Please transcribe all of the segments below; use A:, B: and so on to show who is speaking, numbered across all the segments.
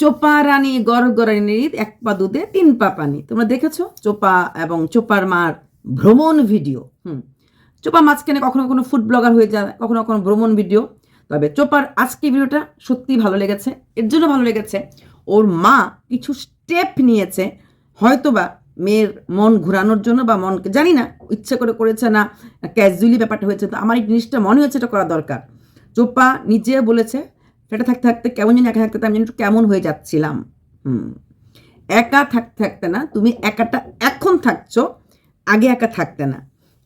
A: চোপা রানী গড় গড়ানির এক পা দুধে তিন পা পানি। তোমরা দেখেছ চোপা এবং চোপার মার ভ্রমণ ভিডিও। হুম। চোপা মাঝখানে কখনো কখনো ফুড ব্লগার হয়ে যায়, কখনো কখনো ভ্রমণ ভিডিও। তবে চোপার আজকে ভিডিওটা সত্যিই ভালো লেগেছে, এর জন্য ভালো লেগেছে। ওর মা কিছু স্টেপ নিয়েছে, হয়তোবা মেয়ের মন ঘোরানোর জন্য বা মনকে জানি না, ইচ্ছে করে করেছে না ক্যাজুয়ালি ব্যাপারটা হয়েছে, তো আমার এই জিনিসটা মনে হচ্ছে এটা করা দরকার। চোপা নিজে বলেছে সেটা থাকতে থাকতে কেমন যেন একা থাকতে আমি একটু কেমন হয়ে যাচ্ছিলাম। হুম। একা থাকতে থাকতে না, তুমি একাটা এখন থাকছো, আগে একা থাকতে না।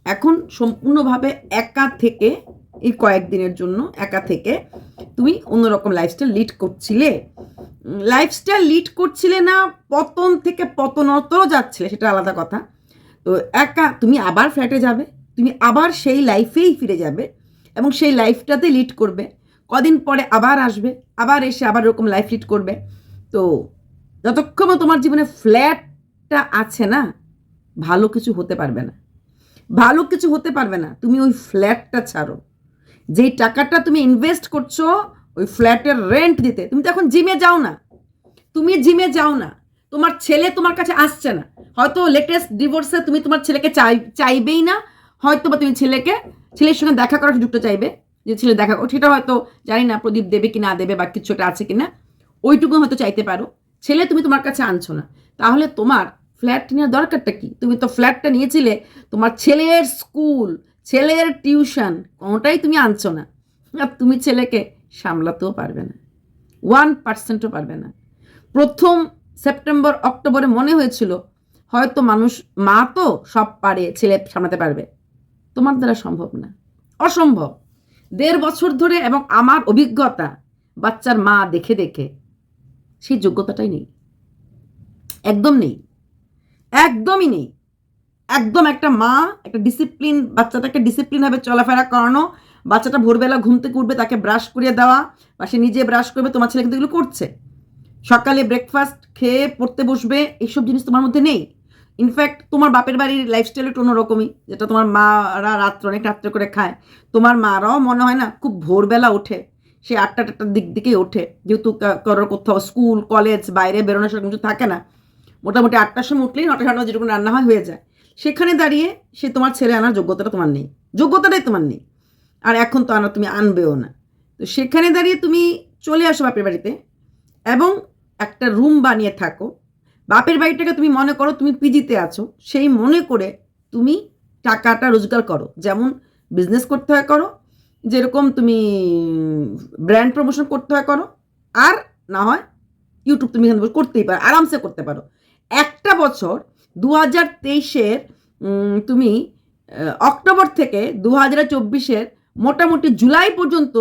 A: এখন সম্পূর্ণভাবে একা থেকে এই কয়েকদিনের জন্য একা থেকে তুমি অন্যরকম লাইফস্টাইল লিড করছিলে। লাইফস্টাইল লিড করছিলে না, পতন থেকে পতনতর যাচ্ছিলে, সেটা আলাদা কথা। তো একা তুমি আবার ফ্ল্যাটে যাবে, তুমি আবার সেই লাইফেই ফিরে যাবে এবং সেই লাইফটাতে লিড করবে। কদিন পরে আবার আসবে, আবার এসে আবার এরকম লাইফ লিড করবে। তো যতক্ষণ তোমার জীবনে ফ্ল্যাটটা আছে না, ভালো কিছু হতে পারবে না। ভালো কিছু হতে পারবে না, তুমি ওই ফ্ল্যাটটা ছাড়ো। যেই টাকাটা তুমি ইনভেস্ট করছ, ওই ফ্ল্যাটের রেন্ট দিতে। তুমি তো এখন জিমে যাও না। তুমি জিমে যাও না। তোমার ছেলে তোমার কাছে আসছে না। হয়তো লেটেস্ট ডিভোর্সে তুমি তোমার ছেলেকে চাই, চাইবেই না। হয়তো বা তুমি ছেলেকে, ছেলের সঙ্গে দেখা করার সুযোগটা চাইবে। যে ছেলে দেখা সেটা হয়তো জানি না প্রদীপ দেবে কি না দেবে বা কিছু একটা আছে কি না ওইটুকু হয়তো চাইতে পারো। ছেলে তুমি তোমার কাছে আনছো না। তাহলে তোমার ফ্ল্যাট নেওয়ার দরকারটা কি? তুমি তো ফ্ল্যাটটা নিয়েছিলে, তোমার ছেলের স্কুল ছেলের টিউশন কোনোটাই তুমি আনছো না। আর তুমি ছেলেকে সামলাতেও পারবে না। ওয়ান পার্সেন্টও পারবে না। প্রথম সেপ্টেম্বর, অক্টোবরে মনে হয়েছিল, হয়তো মানুষ, মা তো সব পারে, ছেলে সামলাতে পারবে। তোমার দ্বারা সম্ভব না। অসম্ভব। দেড় বছর ধরে এবং আমার অভিজ্ঞতা, বাচ্চার মা দেখে দেখে, সেই যোগ্যতাটাই নেই। একদম নেই। একদমই নেই। একদম একটা মা, একটা ডিসিপ্লিন বাচ্চাটাকে ডিসিপ্লিনভাবে চলাফেরা করানো, বাচ্চাটা ভোরবেলা ঘুম থেকে উঠবে, তাকে ব্রাশ করিয়ে দেওয়া, বা সে নিজে ব্রাশ করবে, তোমার ছেলে কিন্তু এগুলো করছে। সকালে ব্রেকফাস্ট খেয়ে পড়তে বসবে, এইসব জিনিস তোমার মধ্যে নেই। ইনফ্যাক্ট তোমার বাপের বাড়ির লাইফস্টাইল একটু অন্যরকমই। যেটা তোমার মারা রাত্র অনেক রাত্রে করে খায়। তোমার মারাও মনে হয় না, খুব ভোরবেলা ওঠে। সে আটটা টাটটার দিক দিকেই ওঠে। যেহেতু কারোর কোথাও স্কুল কলেজ বাইরে বেরোনোর সেরকম কিছু থাকে না। মোটামুটি আটটার সময় উঠলেই নটা সাড়ে যেরকম রান্না হয় হয়ে যায়। সেখানে দাঁড়িয়ে সে তোমার ছেলে আনার যোগ্যতাটা তোমার নেই। যোগ্যতাটাই তোমার নেই। আর এখন তো আনা তুমি আনবেও না। তো সেখানে দাঁড়িয়ে তুমি চলে আসো বাপের বাড়িতে এবং একটা রুম বানিয়ে থাকো। বাপের বাড়িটাকে তুমি মনে করো তুমি পিজিতে আছো, সেই মনে করে তুমি টাকাটা রোজগার করো। যেমন বিজনেস করতে হয় করো, যেরকম তুমি ব্র্যান্ড প্রমোশন করতে হয় করো, আর না হয় ইউটিউব তুমি এখানে করতেই পারো, আরামসে করতে পারো। একটা বছর দু হাজার তেইশের তুমি অক্টোবর থেকে দু হাজার চব্বিশের মোটামুটি জুলাই পর্যন্ত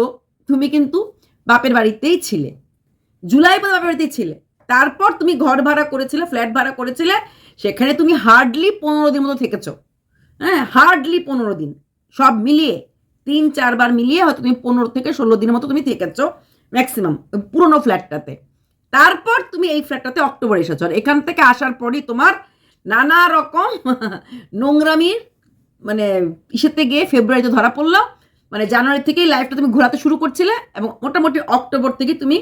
A: তুমি কিন্তু বাপের বাড়িতেই ছিলে। জুলাই পর্যন্ত বাপের বাড়িতেই ছিলে। তারপর তুমি ঘর ভাড়া করেছিলে, ফ্ল্যাট ভাড়া করেছিলে, সেখানে তুমি হার্ডলি পনেরো দিন মতো থেকেছো। হ্যাঁ হার্ডলি পনেরো দিন। সব মিলিয়ে, তিন, চারবার মিলিয়ে হয়তো তুমি পনেরো থেকে ষোলো দিনের মতো তুমি থেকেছো ম্যাক্সিমাম পুরোনো ফ্ল্যাটটাতে। তারপর তুমি এই ফ্ল্যাটটাতে অক্টোবর এসেছ। আর এখান থেকে আসার পরই তোমার নানা রকম নোংরামির মানে ইসেতে গিয়ে ফেব্রুয়ারিতে ধরা পড়ল। মানে জানুয়ারি থেকেই লাইফটা তুমি ঘোরাতে শুরু করছিলে এবং মোটামুটি অক্টোবর থেকে তুমি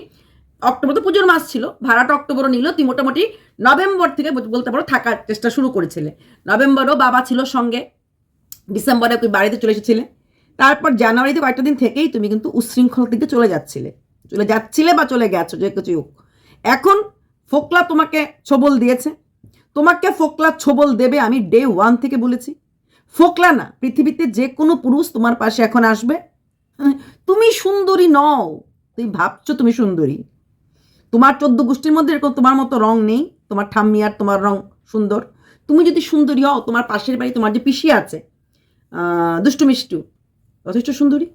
A: অক্টোবর তো পুজোর মাস ছিল ভাড়াটা অক্টোবরও নিল তুমি মোটামুটি নভেম্বর থেকে বলতে পারো থাকার চেষ্টা শুরু করেছিলে। নভেম্বরও বাবা ছিল সঙ্গে ডিসেম্বরে তুই বাড়িতে চলে এসেছিলে তারপর জানুয়ারিতে কয়েকটা দিন থেকেই তুমি কিন্তু উচ্ছৃঙ্খলার দিকে চলে যাচ্ছিলে। চলে যাচ্ছিলে বা চলে গেছো যে কিছু হোক। এখন ফোকলা তোমাকে ছবল দিয়েছে। তোমাকে ফোকলা ছবল দেবে আমি ডে ওয়ান থেকে বলেছি। ফোকলা না পৃথিবীতে যে কোনো পুরুষ তোমার পাশে এখন আসবে। হ্যাঁ, তুমি সুন্দরী নও। তুমি ভাবছ তুমি সুন্দরী। তোমার চোদ্দ গোষ্ঠীর মধ্যে এরকম তোমার মতো রং নেই, তোমার ঠাম্মি আর তোমার রং সুন্দর। তুমি যদি সুন্দরী হও, তোমার পাশের বাড়ি তোমার যে পিসি আছে দুষ্টু মিষ্টু, যথেষ্ট সুন্দরী।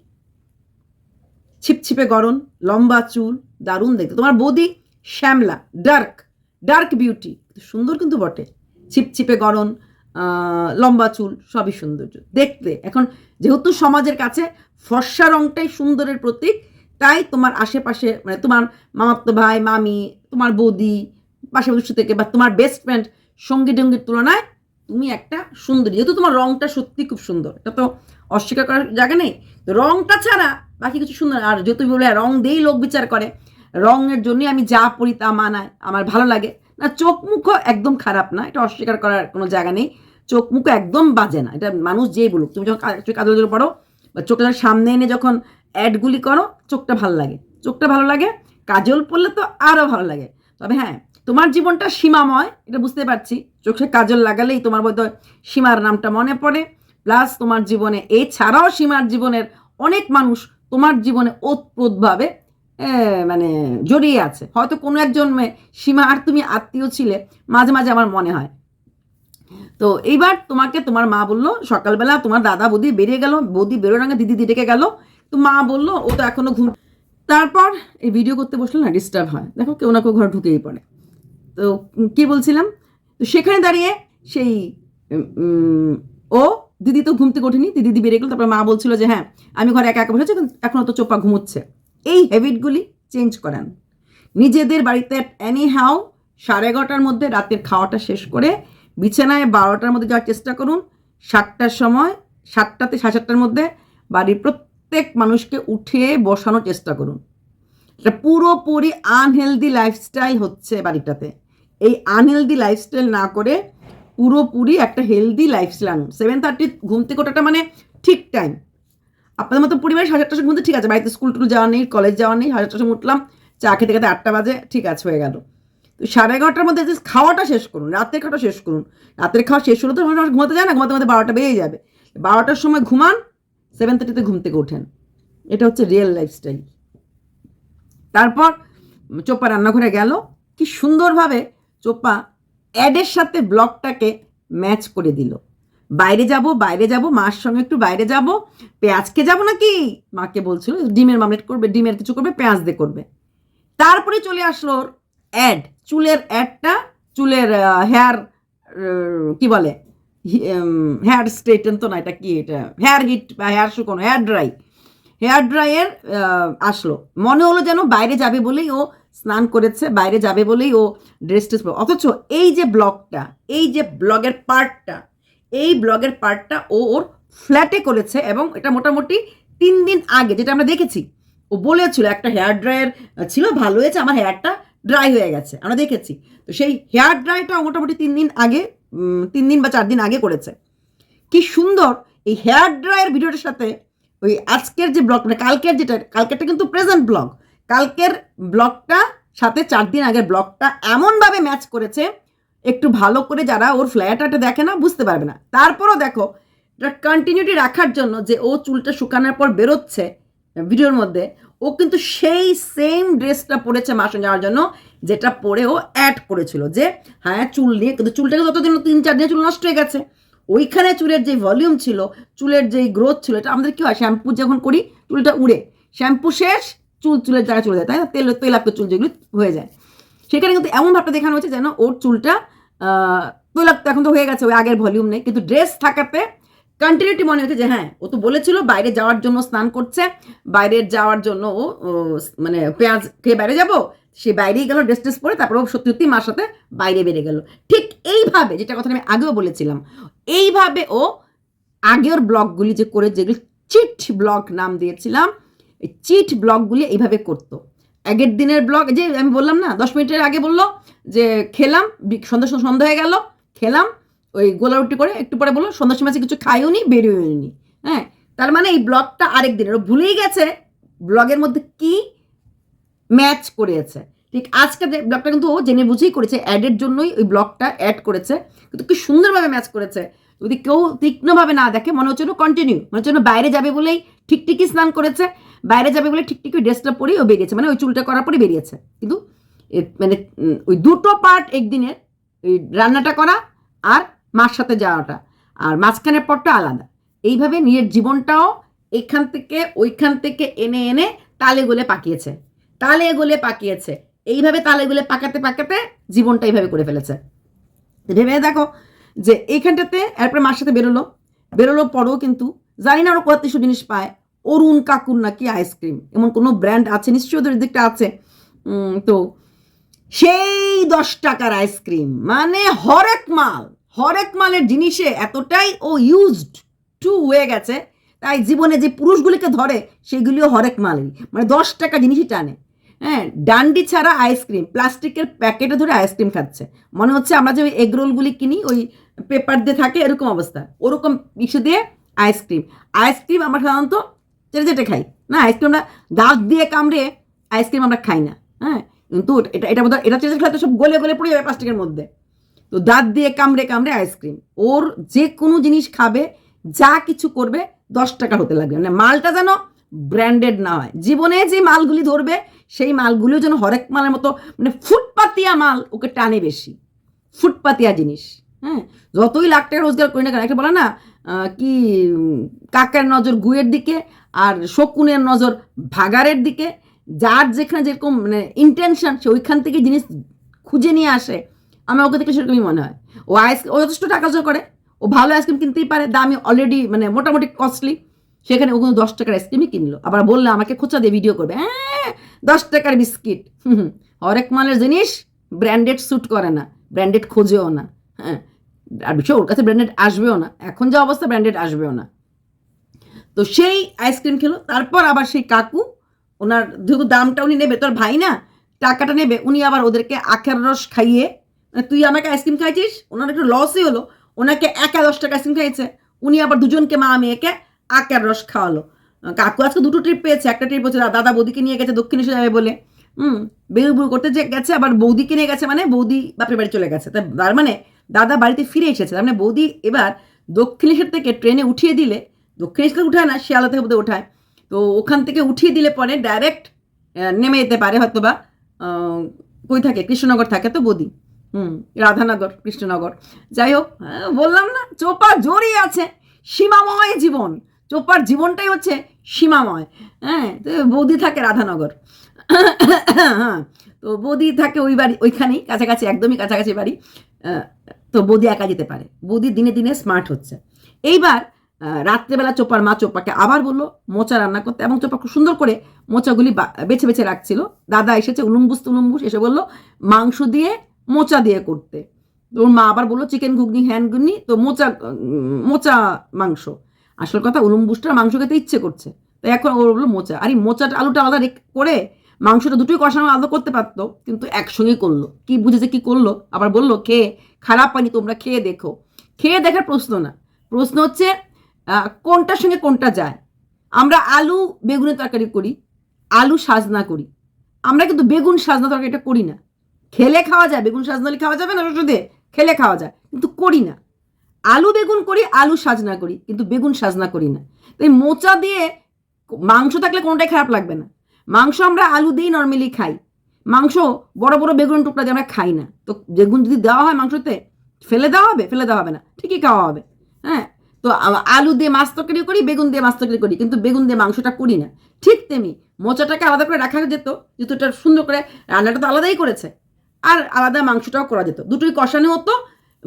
A: ছিপছিপে গরম লম্বা চুল, দারুণ দেখতে। তোমার বৌদি শ্যামলা, ডার্ক ডার্ক বিউটি সুন্দর কিন্তু বটে। ছিপছিপে গরম লম্বা চুল, সবই সৌন্দর্য। দেখতে, এখন যেহেতু সমাজের কাছে ফর্সা রংটাই সুন্দরের প্রতীক তাই তোমার আশেপাশে মানে তোমার মামাত্ম ভাই, মামি, তোমার বৌদি, পাশাপাশি থেকে বা তোমার বেস্ট ফ্রেন্ড সঙ্গী ডঙ্গির তুলনায় তুমি একটা সুন্দরী। যেহেতু তোমার রংটা সত্যি খুব সুন্দর, এটা তো অস্বীকার করার জায়গা নেই। রংটা ছাড়া বাকি কিছু সুন্দর আর যেহেতু বলে, রং দিয়েই লোক বিচার করে, রঙের জন্যই আমি যা পড়ি তা মানায়, আমার ভালো লাগে। না, চোখ মুখও একদম খারাপ না, এটা অস্বীকার করার কোনো জায়গা নেই। চোখ মুখও একদম বাজে না, এটা মানুষ যেই বলুক। তুমি যখন কা- চোখে কাজল পড়ো বা চোখের সামনে এনে যখন অ্যাডগুলি করো, চোখটা ভালো লাগে। চোখটা ভালো লাগে, কাজল পরলে তো আরও ভালো লাগে। তবে হ্যাঁ তোমার জীবনটা সীমাময়, এটা বুঝতে পারছি। চোখে কাজল লাগালেই তোমার বোধহয় সীমার নামটা মনে পড়ে। প্লাস তোমার জীবনে, এছাড়াও সীমার জীবনের অনেক মানুষ তোমার জীবনে ওতপ্রোতভাবে মানে জড়িয়ে আছে। হয়তো কোনো একজন মেয়ে সীমা, আর তুমি আত্মীয় ছিলে, মাঝে মাঝে আমার মনে হয়। তো এইবার তোমাকে তোমার মা বলল, সকালবেলা তোমার দাদা বৌদি বেরিয়ে গেল, বৌদি বেরোর আগে দিদি ডেকে গেল তো মা বলল, ও তো এখনও ঘুম তারপর এই ভিডিও করতে বসলে না ডিস্টার্ব হয়। দেখো কেউ না কেউ ঘরে ঢুকেই পড়ে। তো কি বলছিলাম? তো সেখানে দাঁড়িয়ে সেই ও, দিদি তো ঘুম থেকে ওঠেনি, দিদি দিদি বেরিয়ে গেল। তারপর মা বলছিল যে হ্যাঁ আমি ঘরে একা একা বসেছি, এখন এখনও তো চোপা ঘুমোচ্ছে। এই হ্যাবিটগুলি চেঞ্জ করান। নিজেদের বাড়িতে অ্যানি হাউ সাড়ে এগারোটার মধ্যে রাতের খাওয়াটা শেষ করে বিছানায় বারোটার মধ্যে যাওয়ার চেষ্টা করুন। সাতটার সময়, সাতটাতে সাড়ে সাতটার মধ্যে বাড়ির প্রত্যেক মানুষকে উঠিয়ে বসানোর চেষ্টা করুন। এটা পুরোপুরি আনহেলদি লাইফস্টাইল হচ্ছে বাড়িটাতে। এই আনহেলদি লাইফস্টাইল না করে পুরোপুরি একটা হেলদি লাইফস্টাইল আনুন। সেভেন থার্টি ঘুম থেকে ওঠাটা মানে ঠিক টাইম আপনাদের মতো পরিবারে সাড়ে সময় ঘুমতে ঠিক আছে, বাড়িতে স্কুল টুল যাওয়া নেই কলেজ যাওয়া নেই, সাড়ে চারটার সময় উঠলাম, চা খেতে খেতে আটটা বাজে, ঠিক আছে, হয়ে গেল। তো সাড়ে এগারোটার মধ্যে just খাওয়াটা শেষ করুন, রাতের খাওয়াটা শেষ করুন। রাতের খাওয়া শেষ হলে তো ঘুমাতে যায় না, ঘুমাতে ঘুমাতে বারোটা বেজে যাবে। বারোটার সময় ঘুমান সেভেন থার্টিতে ঘুম থেকে ওঠেন। এটা হচ্ছে রিয়েল লাইফস্টাইল তারপর চোপা রান্নাঘরে গেল। কি সুন্দরভাবে চোপা অ্যাডের সাথে ব্লগটাকে ম্যাচ করে দিল। বাইরে যাব বাইরে যাব, মার সঙ্গে একটু বাইরে যাব। পেঁয়াজকে যাব নাকি? মাকে বলছিল, ডিমের মামলেট করবে, ডিমের কিছু করবে, পেঁয়াজ দিয়ে করবে। তারপরে চলে আসলো ওর অ্যাড চুলের অ্যাডটা চুলের হেয়ার কি বলে? হেয়ার স্ট্রেটেন তো না, এটা কি এটা? হেয়ার হিট বা হেয়ার শুকনো হেয়ার ড্রাই হেয়ার ড্রাইয়ের আসলো। মনে হলো যেন বাইরে যাবে বলেই ও স্নান করেছে, বাইরে যাবে বলেই ও ড্রেস ট্রেস অথচ এই যে ব্লগটা, এই যে ব্লগের পার্টটা, এই ব্লগের পার্টটা ও ওর ফ্ল্যাটে করেছে এবং এটা মোটামুটি তিন দিন আগে, যেটা আমরা দেখেছি। ও বলেছিল, একটা হেয়ার ড্রায়ার ছিল, ভালো হয়েছে, আমার হেয়ারটা ড্রাই হয়ে গেছে। আমরা দেখেছি। তো সেই হেয়ার ড্রাইটা মোটামুটি তিন দিন আগে তিন দিন বা চার দিন আগে করেছে। কি সুন্দর এই হেয়ার ড্রায়ার ভিডিওটার সাথে ওই আজকের যে ব্লগ মানে কালকের যেটা, কালকেরটা কিন্তু প্রেজেন্ট ব্লগ কালকের ব্লগটা সাথে চার দিন আগের ব্লগটা এমনভাবে ম্যাচ করেছে, একটু ভালো করে যারা ওর ফ্ল্যাটাটা দেখে না বুঝতে পারবে না। তারপরও দেখো কন্টিনিউটি রাখার জন্য যে ও চুলটা শুকানোর পর বেরোচ্ছে ভিডিওর মধ্যে ও কিন্তু সেই সেম ড্রেসটা পরেছে মাসে যাওয়ার জন্য, যেটা পরে ও অ্যাড করেছিল যে হ্যাঁ চুল নিয়ে, কিন্তু চুলটাকে যতদিন তিন চার দিনে চুল নষ্ট হয়ে গেছে, ওইখানে চুলের যে ভলিউম ছিল, চুলের যেই গ্রোথ ছিল, এটা আমাদের কী হয় শ্যাম্পু যখন করি, চুলটা উড়ে শ্যাম্পু শেষ, চুল চুলের জায়গায় চলে যায়, তাই না? তেল তৈলাক্ত চুল যেগুলো হয়ে যায়। সেখানে কিন্তু এমন ভাবটা দেখানো হয়েছে যেন ওর চুলটা তৈলাক্ত এখন তো হয়ে গেছে ওই আগের ভলিউম নেই, কিন্তু ড্রেস থাকাতে কন্টিনিউটি মনে হচ্ছে যে হ্যাঁ ও তো বলেছিল বাইরে যাওয়ার জন্য স্নান করছে, বাইরে যাওয়ার জন্য ও মানে পেঁয়াজ খেয়ে বাইরে যাব, সে বাইরেই গেল ড্রেস ট্রেস পরে তারপর ও সত্যি সত্যি মার সাথে বাইরে বেরিয়ে গেল। ঠিক এইভাবে, যেটা কথা আমি আগেও বলেছিলাম, এইভাবে ও আগের ব্লগগুলি যে করে, যেগুলি চিট ব্লগ নাম দিয়েছিলাম চিট ব্লগগুলি এইভাবে করতো। আগের দিনের ব্লগ যে আমি বললাম না, দশ মিনিটের আগে বলল যে খেলাম সন্ধ্যা সন্ধ্যা হয়ে গেল, খেলাম ওই গোলা রুটি করে একটু পরে বলল, সন্ধ্যার সময় কিছু খাইও নি, বেরিয়েও নি। হ্যাঁ তার মানে এই ব্লগটা আরেক দিনের। ও ভুলেই গেছে ব্লগের মধ্যে কি ম্যাচ করেছে। ঠিক আজকে ব্লগটা কিন্তু ও জেনে বুঝেই করেছে, অ্যাডের জন্যই ওই ব্লগটা অ্যাড করেছে। কিন্তু কি সুন্দরভাবে ম্যাচ করেছে। যদি কেউ তীক্ষ্ণভাবে না দেখে, মনে হচ্ছে কন্টিনিউ মনে হচ্ছে বাইরে যাবে বলেই ঠিকঠিকই স্নান করেছে। বাইরে যাবে বলে ঠিকঠিক ওই ড্রেসটা পরেই ও বেরিয়েছে। মানে ওই চুলটা করার পরে বেরিয়েছে। কিন্তু মানে ওই দুটো পার্ট একদিনের, ওই রান্নাটা করা আর মার সাথে যাওয়াটা। আর মাঝখানের পরটা আলাদা। এইভাবে নিজের জীবনটাও এখান থেকে, ওইখান থেকে এনে এনে তালে গোলে পাকিয়েছে। তালে গোলে পাকিয়েছে। এইভাবে তালে গোলে পাকাতে পাকাতে জীবনটা এইভাবে করে ফেলেছে। ভেবে দেখো যে এইখানটাতে এরপরে মার সাথে বেরোলো। বেরোলো পরেও কিন্তু জানি না ওরা কত জিনিস পায়। অরুণ কাকুর নাকি আইসক্রিম। এমন কোনো ব্র্যান্ড আছে? নিশ্চয়ই ওদের দিকটা আছে। তো সেই দশ টাকার আইসক্রিম। মানে হরেক মাল। হরেক মালের জিনিসে এতটাই ও ইউজড টু হয়ে গেছে, তাই জীবনে যে পুরুষগুলিকে ধরে, সেগুলিও হরেক মালই মানে দশ টাকা জিনিসই টানে। হ্যাঁ ডান্ডি ছাড়া আইসক্রিম প্লাস্টিকের প্যাকেটে ধরে আইসক্রিম খাচ্ছে। মনে হচ্ছে আমরা যে ওই এগ রোলগুলি কিনি, ওই পেপার দিয়ে থাকে, এরকম অবস্থা। ওরকম ইস্যু দিয়ে আইসক্রিম আইসক্রিম আমরা সাধারণত চেটে চেটে খাই। না আইসক্রিম আমরা দাঁত দিয়ে কামড়ে আইসক্রিম আমরা খাই না। হ্যাঁ কিন্তু এটা এটা এটা চেটে খেলে তো সব গলে গলে পড়ে যাবে প্লাস্টিকের মধ্যে। তো দাঁত দিয়ে কামড়ে কামড়ে আইসক্রিম। ওর যে কোনো জিনিস খাবে, যা কিছু করবে, দশ টাকা হতে লাগবে। মানে মালটা যেন ব্র্যান্ডেড না হয়। জীবনে যে মালগুলি ধরবে, সেই মালগুলিও যেন হরেক মালের মতো মানে ফুটপাতিয়া মাল ওকে টানে বেশি। ফুটপাতিয়া জিনিস হ্যাঁ? যতই লাখ টাকা রোজগার করি না কেন একটা বলে না কি, কাকের নজর গুয়ের দিকে আর শকুনের নজর ভাগারের দিকে, যার যেখানে যেরকম মানে ইন্টেনশন সে ওইখান থেকে জিনিস খুঁজে নিয়ে আসে আমার ওকে দেখলে সেরকমই মনে হয়। ও আইস ও যথেষ্ট টাকা জোগাড় করে। ও ভালো আইসক্রিম কিনতেই পারে, দামি অলরেডি মানে মোটামুটি কস্টলি সেখানে ও কিন্তু দশ টাকার আইসক্রিমই কিনলো। আবার বললে, আমাকে খোঁচা দিয়ে ভিডিও করবে। হ্যাঁ দশ টাকার বিস্কিট। হুম। হরেক মালের জিনিস ব্র্যান্ডেড স্যুট করে না ব্র্যান্ডেড খোঁজেও না হ্যাঁ। আর বিষয়, ওর কাছে ব্র্যান্ডেড আসবেও না। এখন যা অবস্থা ব্র্যান্ডেড আসবেও না। তো সেই আইসক্রিম খেলো। তারপর আবার সেই কাকু, ওনার যেহেতু দামটা উনি নেবে, তোর ভাই না, টাকাটা নেবে, উনি আবার ওদেরকে আখের রস খাইয়ে তুই আমাকে আইসক্রিম খাইছিস ওনার একটু লসই হলো। ওনাকে একা দশ টাকা আইসক্রিম খাইয়েছে। উনি আবার দুজনকে মা মেয়েকে আখের রস খাওয়ালো। কাকু আজকে দুটো ট্রিপ পেয়েছে। একটা ট্রিপ হচ্ছে দাদা বৌদিকে নিয়ে গেছে দক্ষিণেশ্বর যাবে বলে। হুম বেরু করতে যে গেছে, আবার বৌদিকে নিয়ে গেছে মানে বৌদি বাপের বাড়ি চলে গেছে। তার মানে দাদা বাড়িতে ফিরে এসেছে। তার মানে বৌদি এবার দক্ষিণেশ্বর থেকে ট্রেনে উঠিয়ে দিলে দক্ষিণেশ্বর উঠায় না শিয়ালা থেকে বোধহয় উঠায়। তো ওখান থেকে উঠিয়ে দিলে পরে ডাইরেক্ট নেমে যেতে পারে হয়তো বা কই থাকে? কৃষ্ণনগর থাকে তো বৌদি। হুম রাধানগর কৃষ্ণনগর। যাই হোক আহ, বললাম না চোপা জড়িয়ে আছে সীমাময় জীবন। চোপার জীবনটাই হচ্ছে সীমাময়। হ্যাঁ তো বৌদি থাকে রাধানগর। হ্যাঁ তো বৌদি থাকে ওই বাড়ি ওইখানেই কাছাকাছি একদমই কাছাকাছি বাড়ি। তো বৌদি একা যেতে পারে। বৌদি দিনে দিনে স্মার্ট হচ্ছে। এইবার রাত্রেবেলা চোপার মা চোপাকে আবার বলল মোচা রান্না করতে এবং চোপা খুব সুন্দর করে মোচাগুলি বেছে বেছে রাখছিল। দাদা এসেছে উলুম্বুস এসে বলল মাংস দিয়ে মোচা দিয়ে করতে। ওর মা আবার বলল চিকেন ঘুগনি হ্যান ঘুগনি, তো মোচা মোচা মাংস। আসল কথা উলুম্বুসটার মাংস খেতে ইচ্ছে করছে। তো এখন ওর বলল, মোচা। আর মোচাটা আলুটা আলাদা করে মাংসটা দুটোই কষানো আলাদা করতে পারতো, কিন্তু একসঙ্গেই করল। কি বুঝেছে, কি করল? আবার বলল খেয়ে খারাপ পানি তোমরা খেয়ে দেখো। খেয়ে দেখার প্রশ্ন না। প্রশ্ন হচ্ছে কোনটার সঙ্গে কোনটা যায়? আমরা আলু বেগুনের তরকারি করি, আলু সাজনা করি। আমরা কিন্তু বেগুন সাজনা তরকারিটা করি না। খেলে খাওয়া যায়, বেগুন সাজনালি খাওয়া যাবে না শুধু খেলে খাওয়া যায়, কিন্তু করি না। আলু বেগুন করি, আলু সাজনা করি, কিন্তু বেগুন সাজনা করি না। তাই মোচা দিয়ে মাংস থাকলে কোনোটাই খারাপ লাগবে না। মাংস আমরা আলু দিয়েই নর্মালি খাই। মাংস বড় বড় বেগুন টুকরা দিয়ে আমরা খাই না। তো বেগুন যদি দেওয়া হয় মাংসতে, ফেলে দেওয়া হবে? ফেলে দেওয়া হবে না। ঠিকই খাওয়া হবে। হ্যাঁ? তো আলু দিয়ে মাছ তরকারি করি, বেগুন দিয়ে মাছ তরকারি করি, কিন্তু বেগুন দিয়ে মাংসটা করি না। ঠিক তেমনি মোচাটাকে আলাদা করে রাখা যেত, যেহেতু এটা সুন্দর করে রান্নাটা তো আলাদাই করেছে। আর আলাদা মাংসটাও করা যেত। দুটোই কষানো হতো,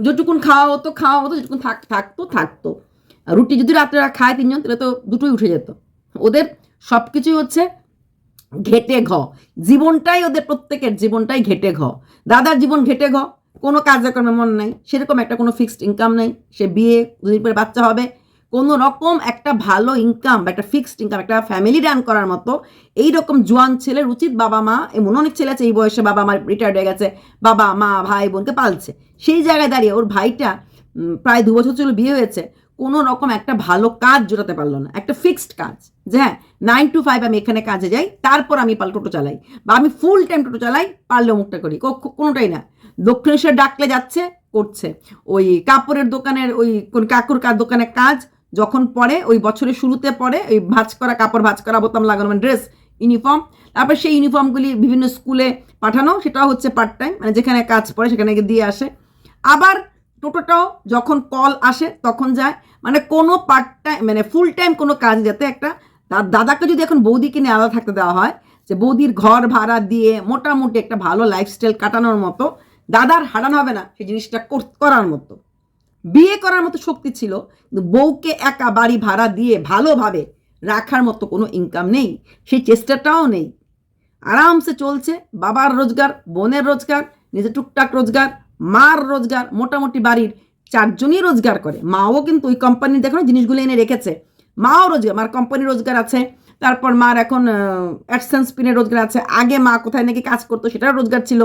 A: যেটুকুন খাওয়া হতো খাওয়া হতো, যেটুকুন থাক, থাকতো থাকতো। রুটি যদি রাত্রে খায় তিনজন, তাহলে তো দুটোই উঠে যেত। ওদের সব কিছুই হচ্ছে ঘেটে ঘ। জীবনটাই ওদের প্রত্যেকের জীবনটাই ঘেটে ঘ। দাদার জীবন ঘেটে ঘ। কোনো কার্যক্রমে মন নাই। সেরকম একটা কোনো ফিক্সড ইনকাম নেই। সে বিয়ে, দুদিন পরে বাচ্চা হবে। কোনো রকম একটা ভালো ইনকাম বা একটা ফিক্সড ইনকাম একটা ফ্যামিলি রান করার মতো এই রকম জোয়ান ছেলের উচিত বাবা মা, এমন অনেক ছেলে আছে এই বয়সে বাবা মা রিটায়ার্ড হয়ে গেছে, বাবা মা, ভাই বোনকে পালছে। সেই জায়গায় দাঁড়িয়ে ওর ভাইটা প্রায় দু বছর ছিল বিয়ে হয়েছে কোনো রকম একটা ভালো কাজ জোটাতে পারল না, একটা ফিক্সড কাজ। যে হ্যাঁ নাইন টু ফাইভ আমি এখানে কাজে যাই, তারপর আমি পাল টোটো চালাই, বা আমি ফুল টাইম টোটো চালাই পারলে মুখটা করি কোনোটাই না। দক্ষিণেশ্বর ডাকলে যাচ্ছে, করছে। ওই কাপড়ের দোকানের, ওই কোন কাকুর কার দোকানে কাজ যখন পরে, ওই বছরের শুরুতে পরে ওই ভাঁজ করা, কাপড় ভাঁজ করা, বোতাম লাগানো মানে ড্রেস ইউনিফর্ম তারপর সেই ইউনিফর্মগুলি বিভিন্ন স্কুলে পাঠানো, সেটাও হচ্ছে পার্ট টাইম মানে যেখানে কাজ পড়ে, সেখানে গিয়ে দিয়ে আসে। আবার টোটোটাও যখন কল আসে, তখন যায় মানে কোনো পার্ট টাইম মানে ফুল টাইম কোনো কাজ যাতে একটা দাদাকে যদি এখন বৌদিকে নিয়ে আলাদা থাকতে দেওয়া হয়, যে বৌদির ঘর ভাড়া দিয়ে মোটামুটি একটা ভালো লাইফস্টাইল কাটানোর মতো, দাদার হারানো হবে না, সেই জিনিসটা কর- করার মতো। বিয়ে করার মতো শক্তি ছিল, কিন্তু বউকে একা বাড়ি ভাড়া দিয়ে ভালোভাবে রাখার মতো কোনো ইনকাম নেই, সেই চেষ্টাটাও নেই। আরামসে চলছে, বাবার রোজগার, বোনের রোজগার, নিজের টুকটাক রোজগার, মার রোজগার, মোটামুটি বাড়ির চারজনই রোজগার করে। মাও কিন্তু ওই কোম্পানির দেখানো জিনিসগুলো এনে রেখেছে। মাও রোজগার, মার কোম্পানির রোজগার আছে, তারপর মার এখন অ্যাডসেন্স পিনে রোজগার আছে। আগে মা কোথায় নাকি কাজ করতো সেটাও রোজগার ছিল।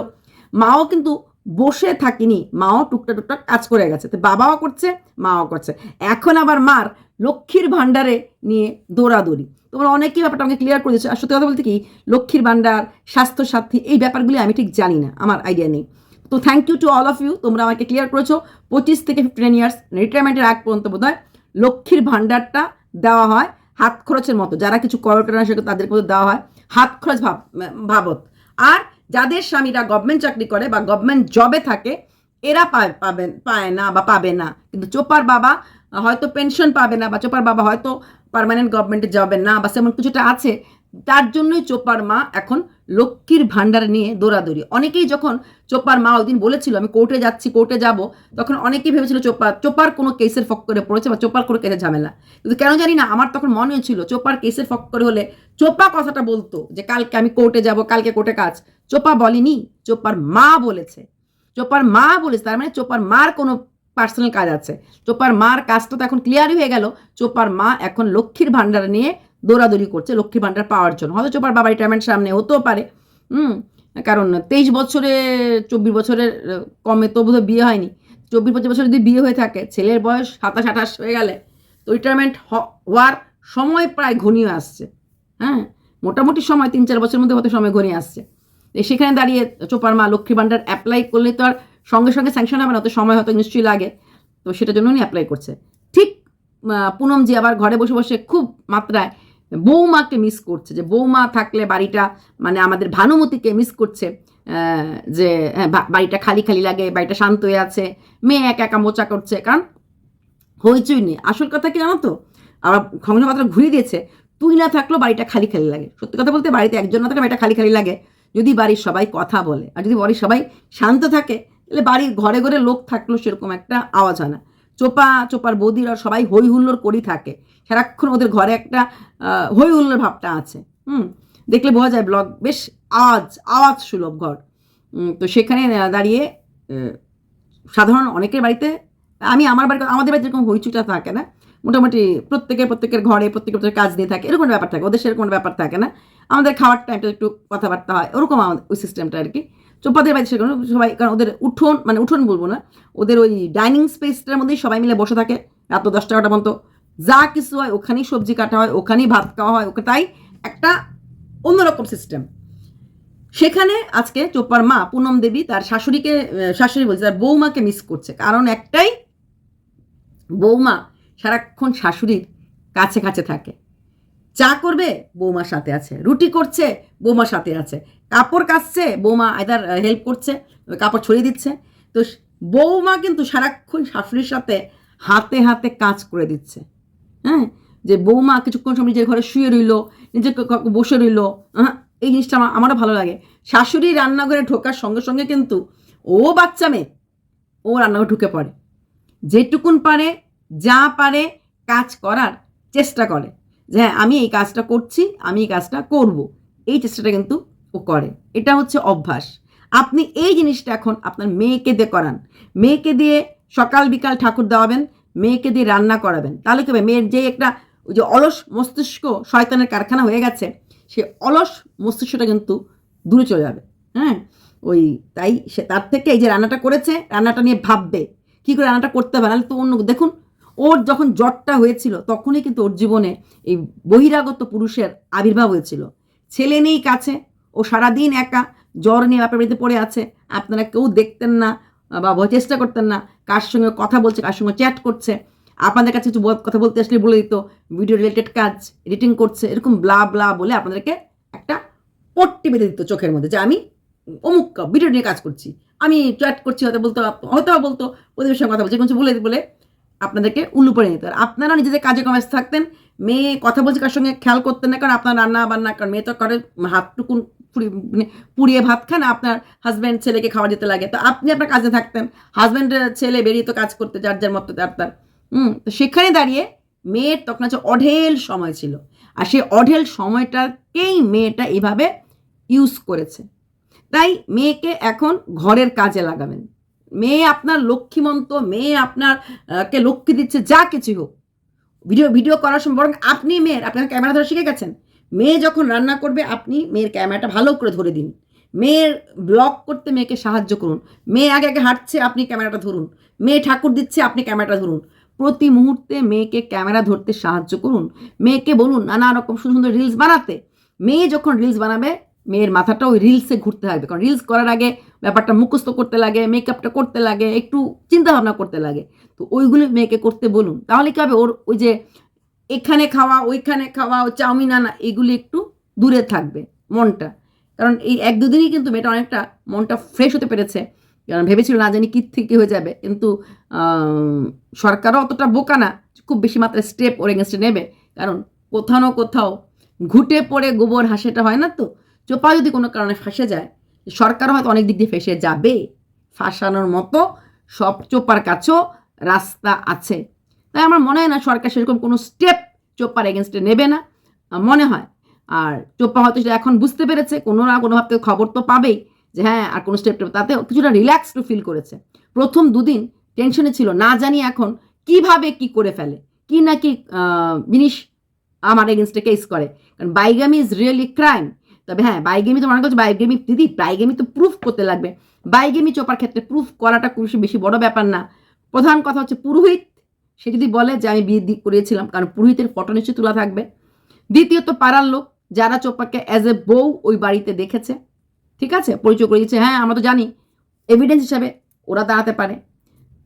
A: মাও কিন্তু বসে থাকিনি, মাও টুকটা টুকটাক কাজ করে গেছে। তো বাবাও করছে, মাও করছে। এখন আবার মার লক্ষ্মীর ভাণ্ডারে নিয়ে দৌড়াদৌড়ি। তোমরা অনেকেই ব্যাপারটা আমাকে ক্লিয়ার করে দিচ্ছে আর সত্যি কথা বলতে কি, লক্ষ্মীর ভাণ্ডার, স্বাস্থ্যসাথী, এই ব্যাপারগুলি আমি ঠিক জানি না, আমার আইডিয়া নেই। তো thank you to all of you তোমরা আমাকে ক্লিয়ার করেছ। পঁচিশ থেকে ফিফটিন ইয়ার্স রিটায়ারমেন্টের আগ পর্যন্ত বোধ হয় লক্ষ্মীর ভাণ্ডারটা দেওয়া হয় হাত খরচের মতো। যারা কিছু করে না তাদের মধ্যে দেওয়া হয়। হাত খরচ ভাব ভাবত। আর যাদের স্বামীরা গভর্নমেন্ট চাকরি করে বা গভর্নমেন্ট জবে থাকে, এরা পাবেন পায় না বা পাবে না। কিন্তু চোপার বাবা হয়তো পেনশন পাবে না বা চোপার বাবা হয়তো পারমানেন্ট গভর্নমেন্টে যাবে না বা সেমন কিছুটা আছে, তার জন্যই চোপার মা এখন লক্ষ্মীর ভাণ্ডার নিয়ে দৌড়াদৌড়ি। অনেকেই যখন চোপার মা ওই দিন বলেছিল, আমি কোর্টে যাচ্ছি, কোর্টে যাব, তখন অনেকেই ভেবেছিল চোপার চোপার কোনো কেসের ফক করে পড়েছে বা চোপার কোনো কেসের ঝামেলা। কিন্তু কেন জানি না, আমার তখন মনে হয়েছিল চোপার কেসের ফক করে হলে চোপা কথাটা বলতো যে, কালকে আমি কোর্টে যাব, কালকে কোর্টে কাজ। চোপা বলেনি চোপার মা বলেছে। চোপার মা বলেছে, তার মানে চোপার মার কোনো পার্সোনাল কাজ আছে। চোপার মার কাজটা তো এখন ক্লিয়ারই হয়ে গেল। চোপার মা এখন লক্ষ্মীর ভাণ্ডার নিয়ে দৌড়াদৌড়ি করছে লক্ষ্মী ভাণ্ডার পাওয়ার জন্য। হয়তো চোপার বাবা রিটায়ারমেন্ট সামনে হতেও পারে, হুম? কারণ তেইশ বছরে, চব্বিশ বছরের কমে তো বোধহয় বিয়ে হয়নি। চব্বিশ, পঁচিশ বছর যদি বিয়ে হয়ে থাকে, ছেলের বয়স সাতাশ, আঠাশ হয়ে গেলে, তো রিটায়ারমেন্ট হওয়ার সময় প্রায় ঘনিয়ে আসছে হ্যাঁ? মোটামুটি সময়, তিন, চার বছরের মধ্যে হতে সময় ঘনিয়ে আসছে। সেখানে দাঁড়িয়ে চোপার মা লক্ষ্মী ভাণ্ডার অ্যাপ্লাই করলে তো আর সঙ্গে সঙ্গে স্যাংশন হবে না তো সময় হয়তো নিশ্চয়ই লাগে। তো সেটার জন্য উনি অ্যাপ্লাই করছে। ঠিক পুনম পুনমজি আবার ঘরে বসে বসে খুব মাত্রায় বৌমাকে মিস করছে যে বৌমা থাকলে বাড়িটা মানে আমাদের ভানুমতিকে মিস করছে যে হ্যাঁ, বাড়িটা খালি খালি লাগে বাড়িটা শান্ত হয়ে আছে মেয়ে একা একা মোচা করছে কারণ হইচই নেই। আসল কথা কি জানো তো? আবার কথা ঘুরিয়ে দিয়েছে তুই না থাকলেও বাড়িটা খালি খালি লাগে। সত্যি কথা বলতে বাড়িতে একজন না থাকলে বাড়িটা খালি খালি লাগে। যদি বাড়ির সবাই কথা বলে আর যদি বাড়ির সবাই শান্ত থাকে তাহলে বাড়ির ঘরে ঘরে লোক থাকলেও সেরকম একটা আওয়াজ হয় না। চোপা চোপার বৌদিরা সবাই হই হুল্লোর করেই থাকে। সারাক্ষণ ওদের ঘরে একটা হই হুল্লোর ভাবটা আছে। হুম, দেখলে বোঝা যায় ব্লগ বেশ আওয়াজ আওয়াজ সুলভ ঘর। তো সেখানে দাঁড়িয়ে সাধারণ অনেকের বাড়িতে, আমি আমার বাড়িতে, আমাদের বাড়িতে যেরকম হইচুটা থাকে না। মোটামুটি প্রত্যেকের প্রত্যেকের ঘরে, প্রত্যেকের প্রত্যেকের কাজ নিয়ে থাকে। এরকম ব্যাপার থাকে, ওদের সেরকম ব্যাপার থাকে না। আমাদের খাওয়ার টাইমটা একটু কথাবার্তা হয়, ওরকম আমাদের, ওই সিস্টেমটা আর কি। চোপাদের বাড়িতে সেরকম সবাই, কারণ ওদের উঠোন মানে উঠোন বলব না, ওদের ওই ডাইনিং স্পেসটার মধ্যেই সবাই মিলে বসে থাকে, রাত দশটা, এগারোটা পর্যন্ত। যা কিছু হয় ওখানেই সবজি কাটা হয়, ওখানেই ভাত খাওয়া হয়, ওকে তাই একটা অন্যরকম সিস্টেম সেখানে আজকে চোপার মা পুনম দেবী তার শাশুড়িকে শাশুড়ি বলছে, তার বৌমাকে মিস করছে। কারণ একটাই, বৌমা সারাক্ষণ শাশুড়ির কাছে কাছে থাকে। চা করবে, বৌমার সাথে আছে। রুটি করছে, বৌমার সাথে আছে। কাপড় কাচছে, বৌমা আইদার হেল্প করছে, কাপড় ছড়িয়ে দিচ্ছে। তো বৌমা কিন্তু সারাক্ষণ শাশুড়ির সাথে হাতে হাতে কাজ করে দিচ্ছে। হ্যাঁ? যে বৌমা কিছুক্ষণ সময় নিজের ঘরে শুয়ে রইল নিজে বসে রইল হ্যাঁ এই জিনিসটা আমার, আমারও ভালো লাগে। শাশুড়ি রান্নাঘরে ঢোকার সঙ্গে সঙ্গে কিন্তু ও বাচ্চা মেয়ে, ও রান্নাঘরে ঢুকে পড়ে। যেটুকুন পারে, যা পারে কাজ করার চেষ্টা করে। যে হ্যাঁ আমি এই কাজটা করছি, আমি এই কাজটা করব। এই চেষ্টাটা কিন্তু ও করে। এটা হচ্ছে অভ্যাস। আপনি এই জিনিসটা এখন আপনার মেয়েকে দিয়ে করান। মেয়েকে দিয়ে সকাল বিকাল ঠাকুর দেওয়াবেন মেয়েকে দিয়ে রান্না করাবেন। তাহলে কী হবে? মেয়ের যে একটা ওই যে অলস মস্তিষ্ক শয়তানের কারখানা হয়ে গেছে, সে অলস মস্তিষ্কটা কিন্তু দূরে চলে যাবে। হ্যাঁ? ওই তাই সে তার থেকে এই যে রান্নাটা করেছে, রান্নাটা নিয়ে ভাববে। কী করে রান্নাটা করতে হবে? নাহলে তো অন্য দেখুন, ওর যখন জ্বরটা হয়েছিল, তখনই কিন্তু ওর জীবনে এই বহিরাগত পুরুষের আবির্ভাব হয়েছিল। ছেলে নেই কাছে, ও সারাদিন একা, জ্বর নিয়ে বাপের বাড়িতে পড়ে আছে। আপনারা কেউ দেখতেন না বা চেষ্টা করতেন না। কার সঙ্গে কথা বলছে, কার সঙ্গে চ্যাট করছে। আপনাদের কাছে কিছু কথা বলতে আসলে বলে দিত। ভিডিও রিলেটেড কাজ এডিটিং করছে, এরকম ব্লা ব্লা বলে আপনাদেরকে একটা পট্টি বেঁধে দিত চোখের মধ্যে যে আমি অমুক ভিডিও নিয়ে কাজ করছি। আমি চ্যাট করছি, হয়তো বলতো হয়তো বলতো, ওদের সঙ্গে কথা বলছি কিছু বলে বলে আপনাদেরকে উল্লু পড়ে নিতে আপনারা নিজেদের কাজে কমেস থাকতেন, মেয়ে কথা বলছে কার সঙ্গে খেয়াল করতেন না, কারণ আপনার রান্না বান্না, কারণ মেয়ে তো করে হাতটুকুন মানে পুড়িয়ে ভাত খান আপনার হাজব্যান্ড ছেলেকে খাওয়া যেতে লাগে। তো আপনি আপনার কাজে থাকতেন হাজব্যান্ড ছেলে বেরিয়ে তো কাজ করতে, যার যার মতো তার তার। হুম, তো সেখানে দাঁড়িয়ে মেয়ের তখন হচ্ছে অঢেল সময় ছিল। আর সেই অঢেল সময়টাকেই মেয়েটা এভাবে ইউজ করেছে। তাই মেয়েকে এখন ঘরের কাজে লাগাবেন। মেয়ে আপনার লক্ষ্মীমন্ত, মেয়ে আপনার কে লক্ষ্মী দিচ্ছে, যা কিছু হোক। ভিডিও ভিডিও করার সময় বরং আপনি মেয়ের, আপনার ক্যামেরা ধরে শিখে গেছেন। মেয়ে যখন রান্না করবে, আপনি মেয়ের ক্যামেরাটা ভালো করে ধরে দিন। মেয়ের ব্লগ করতে মেয়েকে সাহায্য করুন। মেয়ে আগে আগে হাঁটছে, আপনি ক্যামেরাটা ধরুন। মেয়ে ঠাকুর দিচ্ছে, আপনি ক্যামেরাটা ধরুন। প্রতি মুহূর্তে মেয়েকে ক্যামেরা ধরতে সাহায্য করুন। মেয়েকে বলুন, নানা রকম সুন্দর সুন্দর রিলস বানাতে। মেয়ে যখন রিলস বানাবে মেয়ের মাথাটা ওই রিলসে ঘুরতে থাকবে কারণ রিলস করার আগে ব্যাপারটা মুখস্থ করতে লাগে মেকআপটা করতে লাগে, একটু চিন্তা ভাবনা করতে লাগে। তো ওইগুলো মেয়েকে করতে বলুন। তাহলে কী হবে? ওর ওই যে এখানে খাওয়া, ওইখানে খাওয়া, ও চাউমিন আনা, এগুলি একটু দূরে থাকবে মনটা। কারণ এই এক দুদিনই কিন্তু মেয়েটা অনেকটা মনটা ফ্রেশ হতে পেরেছে। কারণ ভেবেছিল না জানি কী থেকে হয়ে যাবে। কিন্তু সরকারও অতটা বোকা না খুব বেশি মাত্রায় স্টেপ ওর এগেনস্টে নেবে। কারণ কোথাও না কোথাও ঘুটে পড়ে গোবর হাসেটা হয় না তো? চোপা যদি কোনো কারণে ফাঁসে যায়, সরকার হয়তো অনেক দিক দিয়ে ফেঁসে যাবে। ফাঁসানোর মতো সব চোপার কাছেও রাস্তা আছে। তাই আমার মনে হয় না সরকার সেরকম কোনো স্টেপ চোপার এগেনস্টে নেবে না মনে হয়। আর চোপা হয়তো সেটা এখন বুঝতে পেরেছে, কোনো না কোনো ভাবতে খবর তো পাবেই যে হ্যাঁ আর কোনো স্টেপ তাতে কিছুটা রিল্যাক্সড ফিল করেছে। প্রথম দুদিন টেনশনে ছিল, না জানি এখন কীভাবে কি করে ফেলে, কি না কি জিনিস আমার এগেনস্টে কেস করে। কারণ, বাইগামি ইজ রিয়েলি ক্রাইম তবে হ্যাঁ বাইগেমি তো মনে করছে বাইগেমি দিদি বাইগেমি তো প্রুফ করতে লাগবে। বাইগেমি চোপার ক্ষেত্রে প্রুফ করাটা খুব বেশি- বড় ব্যাপার না। প্রধান কথা হচ্ছে পুরোহিত, সে যদি বলে যে আমি বিয়ে করিয়েছিলাম কারণ পুরোহিতের ফটো নিশ্চয়ই তোলা থাকবে। দ্বিতীয়ত পাড়ার লোক, যারা চোপাকে অ্যাজ এ বউ ওই বাড়িতে দেখেছে, ঠিক আছে? পরিচয় করে হ্যাঁ আমরা তো জানি এভিডেন্স হিসাবে ওরা দাঁড়াতে পারে।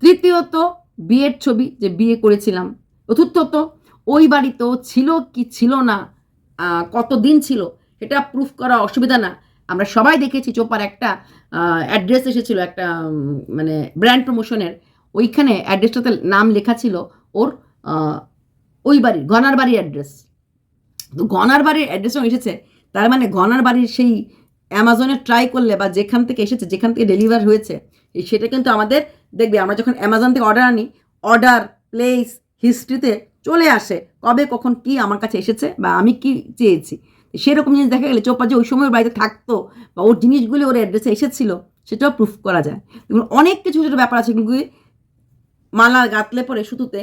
A: তৃতীয়ত বিয়ের ছবি যে বিয়ে করেছিলাম। চতুর্থত, ওই বাড়িতেও ছিল কি ছিল না কত দিন ছিল সেটা প্রুফ করা অসুবিধা না। আমরা সবাই দেখেছি চোপার একটা অ্যাড্রেস এসেছিল একটা মানে ব্র্যান্ড প্রমোশনের ওইখানে অ্যাড্রেসটাতে নাম লেখা ছিল ওর ওই বাড়ির, গনার বাড়ির অ্যাড্রেস তো গনার বাড়ির অ্যাড্রেসও এসেছে, তার মানে গনার বাড়ির সেই অ্যামাজনে ট্রাই করলে বা যেখান থেকে এসেছে, যেখান থেকে ডেলিভার হয়েছে, সেটা কিন্তু আমাদের দেখবে। আমরা যখন অ্যামাজন থেকে অর্ডার আনি অর্ডার প্লেস হিস্ট্রিতে চলে আসে, কবে, কখন, কি আমার কাছে এসেছে বা আমি কি চেয়েছি। সেরকম জিনিস দেখা গেলে চোপা যে ওই সময় বাড়িতে থাকতো বা ওর জিনিসগুলি ওর অ্যাড্রেসে এসেছিল, সেটাও প্রুফ করা যায়। অনেক কিছু ছোটো ব্যাপার আছে, কিন্তু মালা গাঁতলে পরে শুধুতে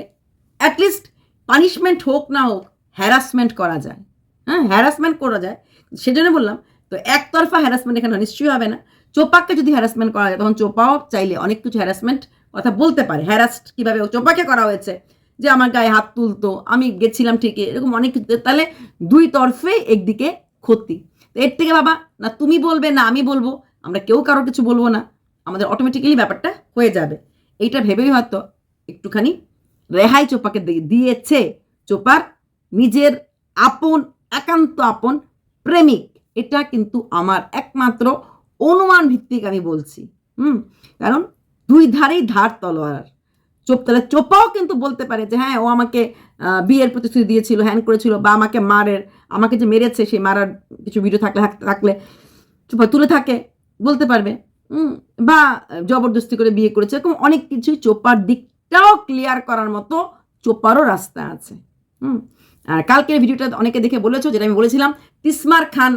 A: অ্যাটলিস্ট পানিশমেন্ট হোক না হোক হ্যারাসমেন্ট করা যায়। হ্যাঁ হ্যারাসমেন্ট করা যায়। সেজন্য বললাম, তো একতরফা হ্যারাসমেন্ট এখানে নিশ্চয়ই হবে না। চোপাকে যদি হ্যারাসমেন্ট করা যায়, তখন চোপাও চাইলে অনেক কিছু হ্যারাসমেন্ট কথা বলতে পারে। হ্যারাস্ট কীভাবে চোপাকে করা হয়েছে যে আমার গায়ে হাত তুলতো, আমি গেছিলাম ঠিকই, এরকম অনেক কিছু। তাহলে দুই তরফে একদিকে ক্ষতি। তো এর থেকে বাবা, না তুমি বলবে, না আমি বলব, আমরা কেউ কারও কিছু বলব না, আমাদের অটোমেটিক্যালি ব্যাপারটা হয়ে যাবে। এইটা ভেবেই হয়তো একটুখানি রেহাই চোপাকে দিয়েছে চোপার নিজের আপন, একান্ত আপন প্রেমিক। এটা কিন্তু আমার একমাত্র অনুমান ভিত্তিক আমি বলছি। হুম? কারণ দুই ধারেই ধার তলোয়ার। চোপ, তাহলে চোপাও কিন্তু বলতে পারে যে হ্যাঁ ও আমাকে বিয়ের প্রতিশ্রুতি দিয়েছিল, হ্যান করেছিল বা আমাকে মারের, আমাকে যে মেরেছে সেই মারার কিছু ভিডিও থাকলে থাকলে চোপা তুলে থাকে, বলতে পারবে। বা জবরদস্তি করে বিয়ে করেছে, এরকম অনেক কিছু চোপার দিকটাও ক্লিয়ার করার মতো চোপারও রাস্তা আছে। হুম, আর কালকের ভিডিওটা অনেকে দেখে বলেছ, যেটা আমি বলেছিলাম, তিসমার খান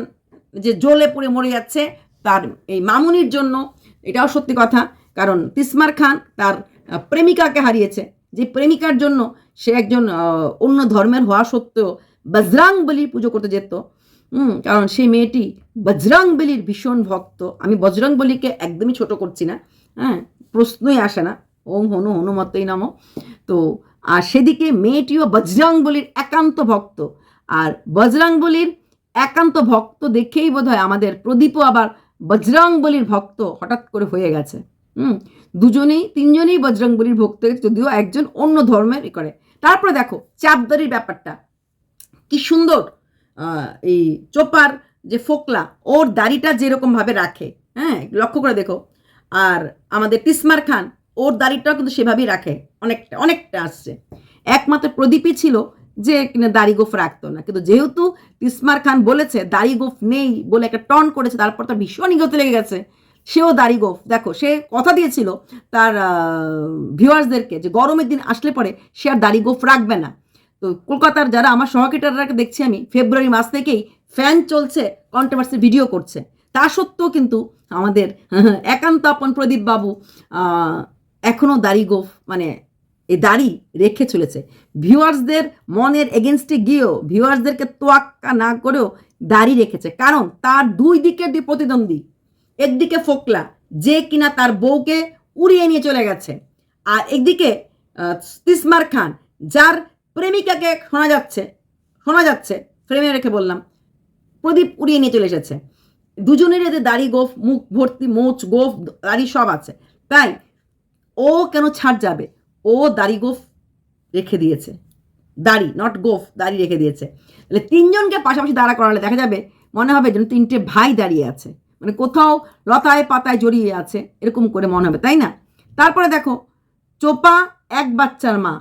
A: যে জ্বলে পড়ে মরে যাচ্ছে, তার এই মামুনির জন্য, এটাও সত্যি কথা, কারণ তিসমার খান তার প্রেমিকাকে হারিয়েছে। যে প্রেমিকার জন্য সে একজন অন্য ধর্মের হওয়া সত্ত্বেও বজরাং বলির পুজো করতে যেত। কারণ সেই মেয়েটি বজরং বলির ভীষণ ভক্ত। আমি বজরং বলিকে একদমই ছোট করছি না। হ্যাঁ প্রশ্নই আসে না। ওম হনু হনুমতই নম। তো, আর সেদিকে মেয়েটিও বজরং বলির একান্ত ভক্ত। আর বজরং বলির একান্ত ভক্ত দেখেই বোধ হয় আমাদের প্রদীপও আবার বজরং বলির ভক্ত হঠাৎ করে হয়ে গেছে। হুম দুজনেই, তিনজনেই বজরং বলির ভক্ত, যদিও একজন অন্য ধর্মের করে। তারপরে দেখো, চাপদারির ব্যাপারটা। কি সুন্দর এই চোপার যে ফোকলা, ওর দাড়িটা যেরকমভাবে রাখে হ্যাঁ লক্ষ্য করে দেখো। আর আমাদের তিসমার খান, ওর দাড়িটাও কিন্তু সেভাবেই রাখে, অনেকটা অনেকটা আসছে। একমাত্র প্রদীপই ছিল যে কিনা দাড়ি গোফ রাখতো না। কিন্তু যেহেতু তিসমার খান বলেছে, দাড়ি গোফ নেই বলে একটা টন করেছে, তারপর তো ভীষণ ইগোতে লেগে গেছে। সেও দাড়ি গোফ দেখো, সে কথা দিয়েছিল তার ভিউয়ার্সদেরকে যে গরমের দিন আসলে পরে সে আর দাড়ি গোফ রাখবে না। তো কলকাতার যারা আমার সহকেটাররা দেখছি আমি ফেব্রুয়ারি মাস থেকেই ফ্যান চলছে কন্ট্রোভার্সি ভিডিও করছে। তা সত্ত্বেও কিন্তু আমাদের একান্ত আপন প্রদীপ বাবু এখনও দাড়ি গোফ মানে এই দাড়ি রেখে চলেছে। ভিউয়ার্সদের মনের এগেনস্টে গিয়েও ভিউয়ার্সদেরকে তোয়াক্কা না করেও দাড়ি রেখেছে। কারণ তার দুই দিকের প্রতিদ্বন্দ্বী একদিকে ফোকলা, যে কিনা তার বউকে উড়িয়ে নিয়ে চলে গেছে। আর একদিকে তিসমার খান, যার প্রেমিকাকে শোনা যাচ্ছে শোনা যাচ্ছে, ফ্রেমে রেখে বললাম, প্রদীপ উড়িয়ে নিয়ে চলে এসেছে। দুজনের এদের দাড়ি গোফ, মুখ ভর্তি, মোচ গোফ, দাড়ি সব আছে। তাই ও কেন ছাড় যাবে? ও দাড়ি গোফ রেখে দিয়েছে। দাড়ি নট গোফ, দাড়ি রেখে দিয়েছে। তাহলে তিনজনকে পাশাপাশি দাঁড়া করালে দেখা যাবে, মনে হবে যেন তিনটে ভাই দাঁড়িয়ে আছে। মানে কোথাও লতায় পাতায় জড়িয়ে আছে, এরকম করে মনে হবে, তাই না? তারপরে দেখো, চোপা এক বাচ্চার মা,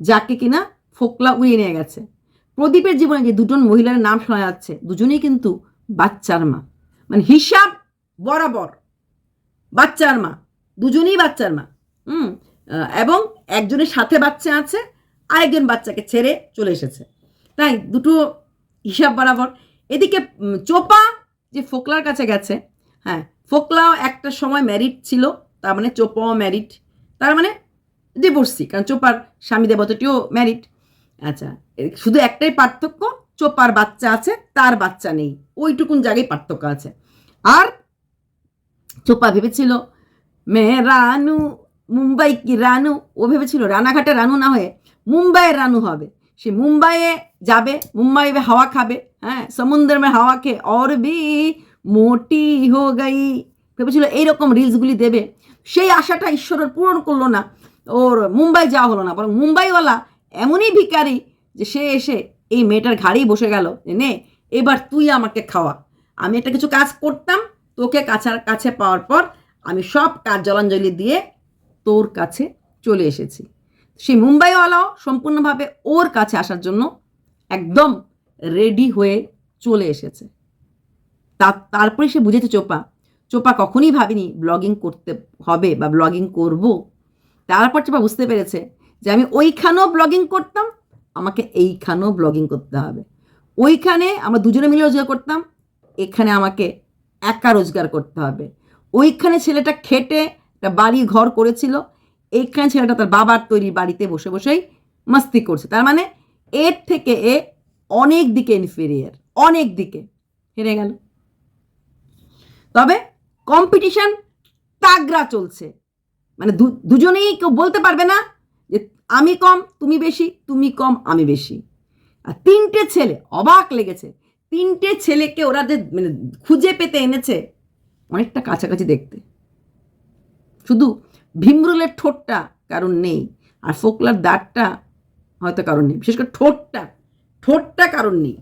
A: যাকে কিনা ফোকলা উড়িয়ে নিয়ে গেছে। প্রদীপের জীবনে যে দুজন মহিলার নাম শোনা যাচ্ছে, দুজনেই কিন্তু বাচ্চার মা। মানে হিসাব বরাবর বাচ্চার মা, দুজনেই বাচ্চার মা, হুম? এবং একজনের সাথে বাচ্চা আছে, আরেকজন বাচ্চাকে ছেড়ে চলে এসেছে। তাই দুটো হিসাব বরাবর। এদিকে চোপা যে ফোকলার কাছে গেছে হ্যাঁ ফোকলাও একটা সময় ম্যারিড ছিল, তার মানে চোপাও ম্যারিড তার মানে ডিভোর্সি কারণ চোপার স্বামী দেবতাটিও ম্যারিড আচ্ছা শুধু একটাই পার্থক্য, চোপার বাচ্চা আছে, তার বাচ্চা নেই, ওইটুকুন জায়গায় পার্থক্য আছে। আর চোপা ভেবেছিল, মে রানু, মুম্বাই কি রানু? ও ভেবেছিল, রানাঘাটে রানু না হয়ে মুম্বাইয়ের রানু হবে। সে মুম্বাইয়ে যাবে, মুম্বাইয়ে হাওয়া খাবে হ্যাঁ সমুদ্র মে হাওয়াকে অর বি মোটি হো গাই ভেবেছিল এইরকম রিলসগুলি দেবে। সেই আশাটা ঈশ্বরের পূরণ করল না ওর মুম্বাই যাওয়া হলো না, বরং মুম্বাইওয়ালা এমনই ভিকারি যে সে এসে এই মেয়েটার ঘাড়েই বসে গেল যে, নে, এবার তুই আমাকে খাওয়া। আমি একটা কিছু কাজ করতাম, তোকে কাছার কাছে পাওয়ার পর আমি সব কাজ জলাঞ্জলি দিয়ে তোর কাছে চলে এসেছি। সেই মুম্বাইওয়ালাও সম্পূর্ণভাবে ওর কাছে আসার জন্য একদম রেডি হয়ে চলে এসেছে। তারপরে সে বুঝেছে চোপা। চোপা কখনই ভাবিনি ব্লগিং করতে হবে বা ব্লগিং করব। তারপর চোপা বুঝতে পেরেছে যে আমি ওইখানেও ব্লগিং করতাম, আমাকে এইখানেও ব্লগিং করতে হবে। ওইখানে আমরা দুজনে মিলে রোজগার করতাম, এখানে আমাকে একা রোজগার করতে হবে। ওইখানে ছেলেটা খেটে একটা বাড়ি ঘর করেছিল, এইখানে ছেলেটা তার বাবার তৈরি বাড়িতে বসে বসেই মাস্তি করছে। তার মানে এর থেকে এ অনেক দিকে ইনফেরিয়ার অনেক দিকে। হেরে গেল। তবে কম্পিটিশন তাগড়া চলছে। মানে দুজনেই কেউ বলতে পারবে না যে আমি কম, তুমি বেশি, তুমি কম, আমি বেশি। আর তিনটে ছেলে, অবাক লেগেছে, তিনটে ছেলেকে ওরা যে মানে খুঁজে পেতে এনেছে, অনেকটা কাছাকাছি দেখতে। শুধু ভীমরুলের ঠোঁটটা কারণ নেই, আর ফোকলার দাঁতটা হয়তো কারণ নেই, বিশেষ করে ঠোঁটটা। ঠোঁটটা কারণ নেই।